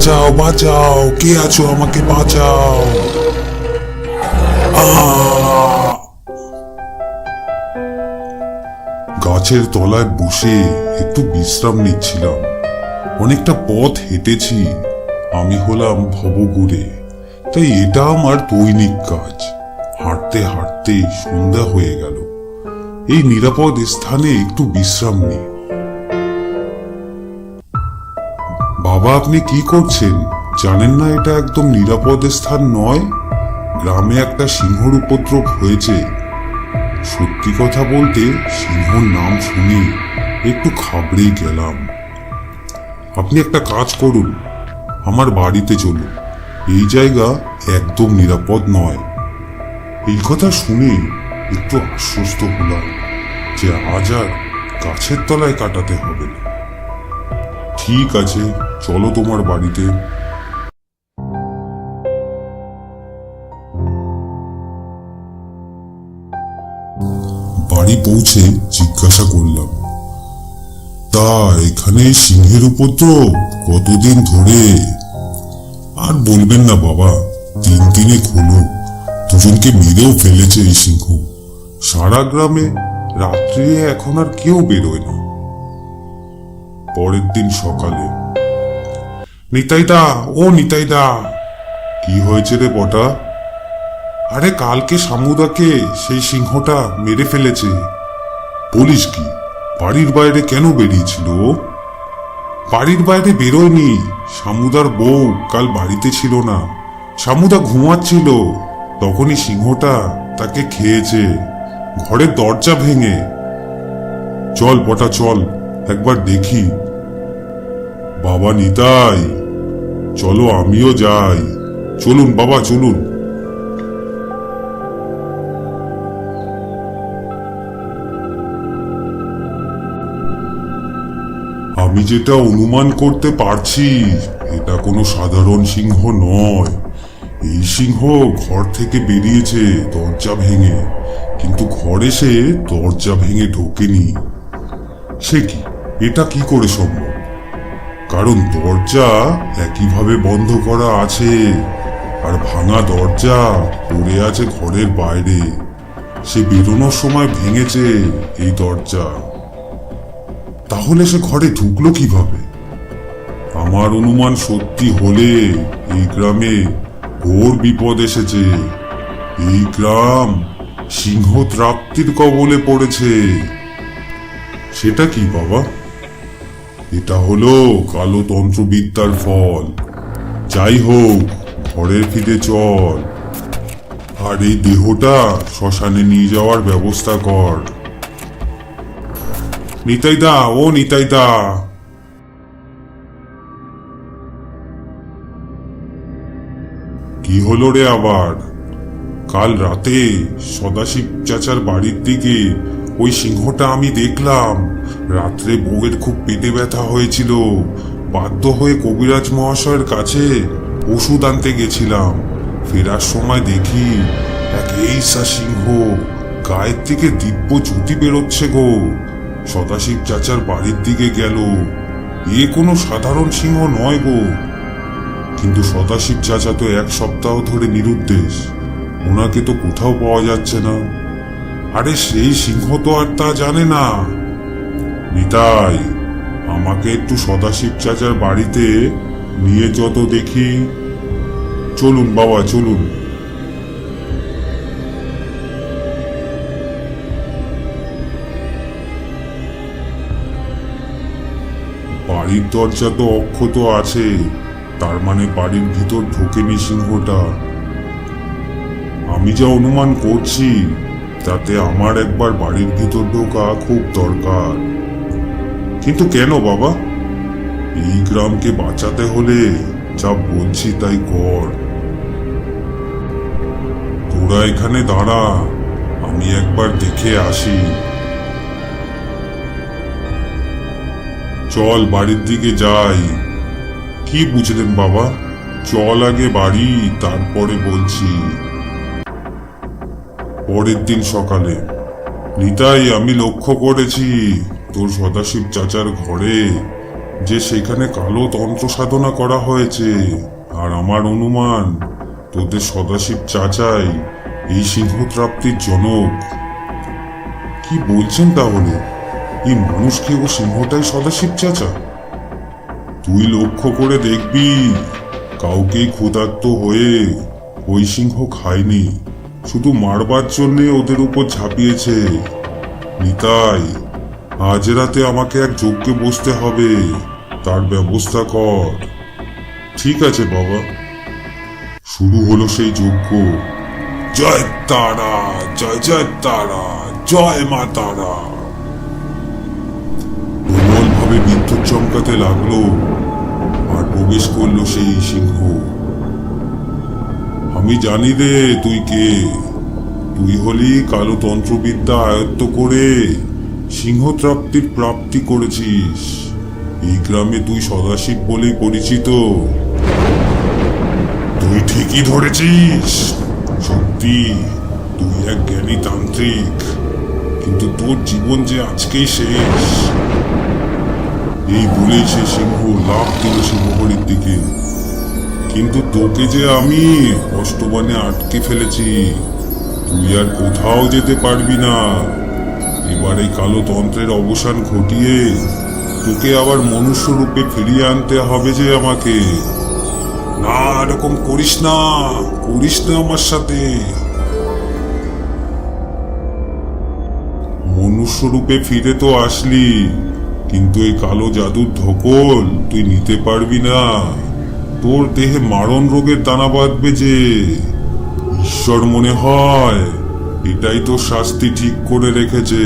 বাঁচাও বাঁচাও, কে আছো আমাকে বাঁচাও? গাছের তলায় বসে একটু বিশ্রাম নিচ্ছিলাম। অনেকটা পথ হেঁটেছি। আমি হলাম ভবগুড়ে তাই এটা আমার দৈনিক কাজ। হাঁটতে হাঁটতে সন্ধ্যা হয়ে গেল। এই নিরাপদ স্থানে একটু বিশ্রাম নিই। বাবা, আপনি কি করছেন? জানেন না এটা একদম নিরাপদ স্থান নয়? গ্রামে একটা সিংহর উপদ্রব হয়েছে। সত্যি কথা বলতে, সিংহর নাম শুনে একটু খাবড়েই গেলাম। আপনি একটা কাজ করুন, আমার বাড়িতে চলুন। এই জায়গা একদম নিরাপদ নয়। এই কথা শুনে একটু আশ্বস্ত হলাম যে আজ আর গাছের তলায় কাটাতে হবে না। ঠিক আছে চলো তোমার বাড়িতে। বাড়ি পৌঁছে জিজ্ঞাসা করলাম, তা এখানে সিংহের উপদ্রব কতদিন ধরে? আর বলবেন না বাবা, তিন দিনে হলো দুজনকে মেরেও ফেলেছে এই সিংহ। সারা গ্রামে রাত্রে এখন আর কেউ বেরোয় না। পরের দিন সকালে নিতাইদা, ও নিতাইদা। কি হয়েছে রে বটা? আরে কালকে সামুদাকে সেই সিংহটা মেরে ফেলেছে। বলিস কি? বাড়ির বাইরে কেন বেরিয়েছিল? বাড়ির বাইরে বেরোয়নি। সামুদার বউ কাল বাড়িতে ছিল না। সামুদা ঘুমাচ্ছিল। তখনই সিংহটা তাকে খেয়েছে। ঘরের দরজা ভেঙে। চল বটা, চল, একবার দেখি। বাবা নিতাই। চলো আমিও যাই। চলুন বাবা, চলুন। আমি যেটা অনুমান করতে পারছি, এটা কোনো সাধারণ সিংহ নয়। এই সিংহ ঘর থেকে বেরিয়েছে, দরজা ভেঙে। কিন্তু ঘরে সে দরজা ভেঙে ঢোকেনি। সে কি? এটা কি করে সম্ভব? কারণ দরজা একইভাবে বন্ধ করা আছে। আর ভাঙা দরজা পড়ে আছে ঘরের বাইরে। সে বেরোনোর সময় ভেঙেছে এই দরজা। তাহলে সে ঘরে ঢুকলো কীভাবে? আমার অনুমান সত্যি হলে এই গ্রামে ঘোর বিপদ এসেছে। এই গ্রাম সিংহ ত্রাপ্তির কবলে পড়েছে। সেটা কি বাবা? এটা হলো কালো তন্ত্রবিদ্যার ফল। যাই হোক, ঘরের ফিরে চল। আর এই দেহটা শ্মশানে নিয়ে যাওয়ার ব্যবস্থা কর। নিতাইদা, ও নিতাইদা। কি হলো রে আবার? কাল রাতে সদাশিব চাচার বাড়ির দিকে ওই সিংহটা আমি দেখলাম। রাত্রে বউয়ের খুব পেটে ব্যথা হয়েছিল। বাধ্য হয়ে কবিরাজ মহাশয়ের কাছে ওষুধ আনতে গেছিলাম। ফেরার সময় দেখি এক এইসা সিংহ গায়ের থেকে দিব্য জ্যোতি বেরোচ্ছে গো। সদাশিব চাচার বাড়ির দিকে গেল। এ কোনো সাধারণ সিংহ নয় গো। কিন্তু সদাশিব চাচা তো এক সপ্তাহ ধরে নিরুদ্দেশ। ওনাকে তো কোথাও পাওয়া যাচ্ছে না। আরে সেই সিংহ তো আর তা জানে না। নিতাই, আমাকে একটু সদাশিব চাচার বাড়িতে নিয়ে যত দেখি। চলুন বাবা, চলুন। বাড়ির দরজা তো অক্ষত আছে, তার মানে বাড়ির ভিতর ঢোকেনি সিংহটা। আমি যা অনুমান করছি তাতে আমার একবার বাড়ির ভিতর ঢোকা খুব দরকার। কিন্তু কেন বাবা? এই গ্রামকে বাঁচাতে হলে যা বলছি তাই কর। তোরা এখানে দাঁড়া, আমি একবার দেখে আসি। চল বাড়ির দিকে যাই। কি বুঝলেন বাবা? চল আগে বাড়ি, তারপরে বলছি। পরের দিন সকালে। নিতাই, আমি লক্ষ্য করেছি তোর সদাশিব চাচার ঘরে যে সেখানে কালো তন্ত্র সাধনা করা হয়েছে। আর আমার অনুমান, তোদের সদাশিব চাচাই এই সিংহত্রাপ্তির জনক। কি বলছেন তাহলে? এই মানুষ কি ও সিংহটাই সদাশিব চাচা? তুই লক্ষ্য করে দেখবি, কাউকেই ক্ষুধার্ত হয়ে ওই সিংহ খায়নি। শুধু মারবার জন্যে ওদের উপর ঝাঁপিয়েছে। নিতাই, আজ রাতে আমাকে এক যজ্ঞে বসতে হবে। তার ব্যবস্থা কর। ঠিক আছে, বাবা। শুরু হলো সেই যজ্ঞ। জয় তারা, জয় জয় তারা, জয় মা তারা। প্রবল ভাবে বিদ্যুৎ চমকাতে লাগল আর প্রবেশ করল সেই সিংহ। আমি জানি রে, তুই কে? তুই হলি কালো তন্ত্রবিদ্যা আয়ত্ত করে সিংহত্রাপ্তির প্রাপ্তি করেছিস। এই গ্রামে তুই সদাশিব বলেই পরিচিত। তুই ঠিকই ধরেছিস। সত্যি, তুই এক জ্ঞানী তান্ত্রিক, কিন্তু তোর জীবন যে আজকেই শেষ। এই বলেই সে সিংহ লাভ দিল সিংহহরির দিকে কিন্তু তোকে যে আমি অষ্টবানে আটকে ফেলেছি, তুই আর কোথাও যেতে পারবি না। এবার এই কালো তন্ত্রের অবসান ঘটিয়ে তোকে আবার মনুষ্য রূপে ফিরিয়ে আনতে হবে যে আমাকে। না, এরকম করিস না করিস না আমার সাথে। মনুষ্য রূপে ফিরে তো আসলি, কিন্তু এই কালো জাদুর ধকল তুই নিতে পারবি না। তোর দেহে মারণ রোগের দানা বাঁধবে যে। ঈশ্বর মনে হয়, এটাই তো শাস্তি ঠিক করে রেখেছে।